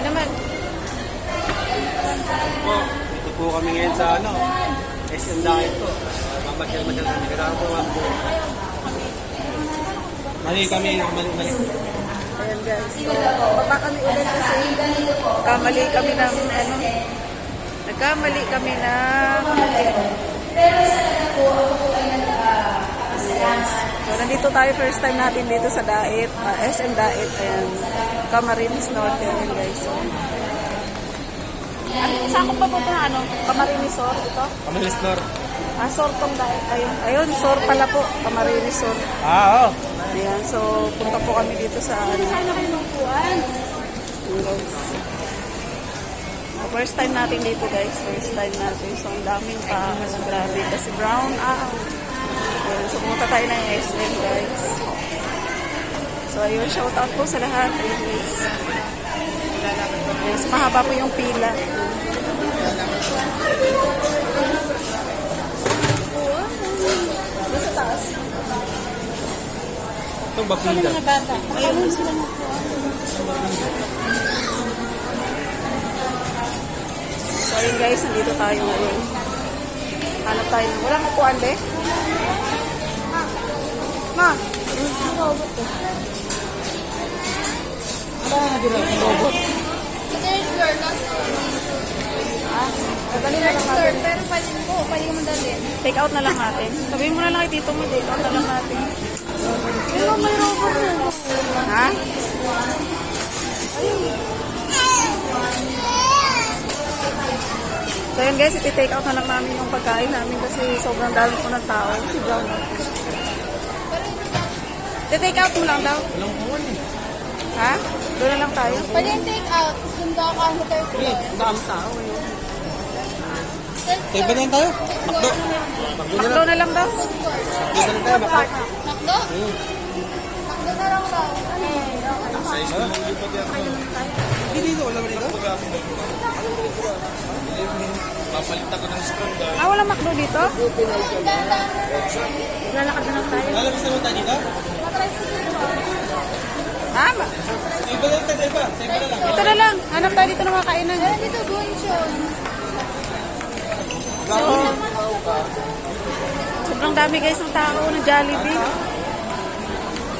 Ano naman? Po, ito po kami ngayon sa ano, SM Dahil po. Mamasyal-masyal kami. Kailangan po mga po. Mali kami, mali, mali. Ayan guys. So, baba kami ulit kasi kamali kami ng ano. Nagkamali kami ng So, nandito tayo first time natin dito sa Daet, ah, SM Daet, ayan, Camarines Norte, ayan guys. So, ano, saan ko papunta na ano? Camarines Norte ito? Kami listener. Ah, Sor tong Daet, ayun. Ayun, Sor pala po, Camarines Sor. Ah, oo. Ayan, so punta po kami dito sa ano. Ayan, guys. So, First time natin dito guys, first time natin. So ang daming tao, grabe. Kasi brown out. Ayan, so pumunta tayo ng SM guys. So ayun, shout out po sa lahat. Guys. Yes, mahaba po yung pila. Doon sa taas. Itong bapila. bata. Ayun, sila mo So ayun guys, nandito tayo ngayon. Hanap tayo. Walang upuan, be? Ma! Ano na dito? Robot. Third floor, last floor. Ah, Third, natin. pero pwede po, pwede mo dalhin. Take out na lang natin. Sabihin mo na lang kay tito mo, take out na lang natin. Pero may robot na. Ha? So yun guys, iti-take out na lang namin yung pagkain namin kasi sobrang dami po ng tao. Si Brown. Iti-take out mo lang daw. Walang kuwan eh. Ha? Doon na lang tayo. Pwede yung take out, daw ako ang third floor. Dami tao eh. Sa iba na lang tayo? Makdo. Makdo na Makdo lang. na lang daw. Makdo na lang tayo. Makdo. Makdo? Makdo na lang daw. Sa isa lang. Hindi dito. Wala ba dito? Papalit ako ng scrum dahil. Ah, wala makdo dito? Lalakad na lang tayo. Lalabas naman tayo dito? Ha? Iba lang tayo. Iba. Sa iba na lang. Ito na lang. Hanap tayo dito ng mga kainan. Pero dito, Gunchon. So, sobrang dami guys ng tao ng Jollibee.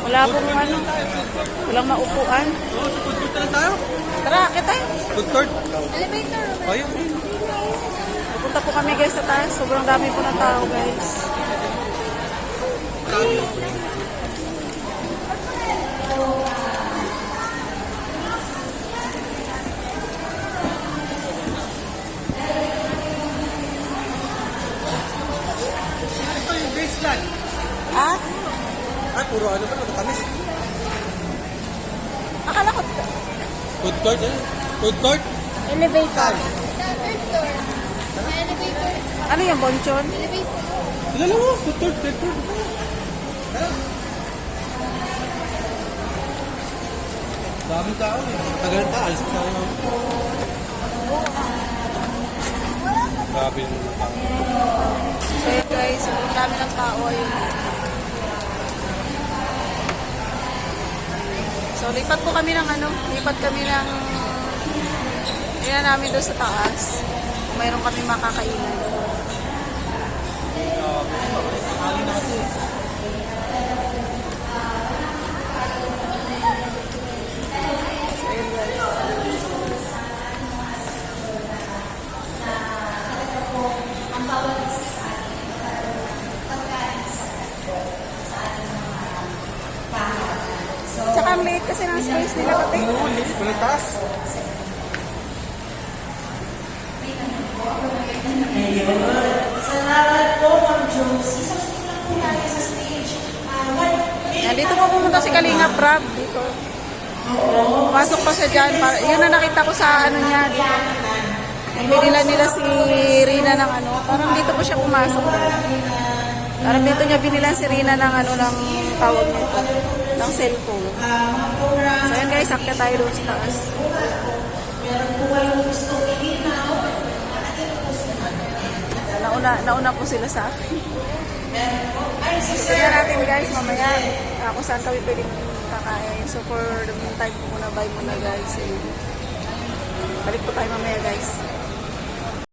Wala pong ano, walang maupuan. Oo, sa food court na tayo. Tara, kita. Food court. Elevator. Ayun. Pupunta po kami guys sa taas. Sobrang dami po ng tao guys. Ito puro ano pa. Matamis. akala ko Food court eh. Food court. elevator. Elevator. Ano yung bonchon? Elevator. Dala mo. Food court. Food court. Daming tao eh. Matagal na alis na tayo. Grabe yung mga tao. So guys, dami ng tao ayun. Lipat po kami ng ano, lipat kami ng Ayan namin doon sa taas. Kung mayroon kami makakainan. Ang liit kasi ng space nila pati. Oo, lift. Walang taas. Nandito po pumunta si Kalinga Prab dito. Pumasok pa siya dyan. Para, yun na nakita ko sa ano niya. Dito. Binila nila si Rina ng ano. Parang dito po siya pumasok. Parang dito niya binilan si Rina ng ano ng tawag nito. Ng cellphone. So yun guys, akya tayo doon sa taas. Nauna, nauna po sila sa akin. Tingnan natin guys, mamaya uh, kung saan kami pwedeng kakain. So for the meantime, muna bye muna guys. And Balik po tayo mamaya guys.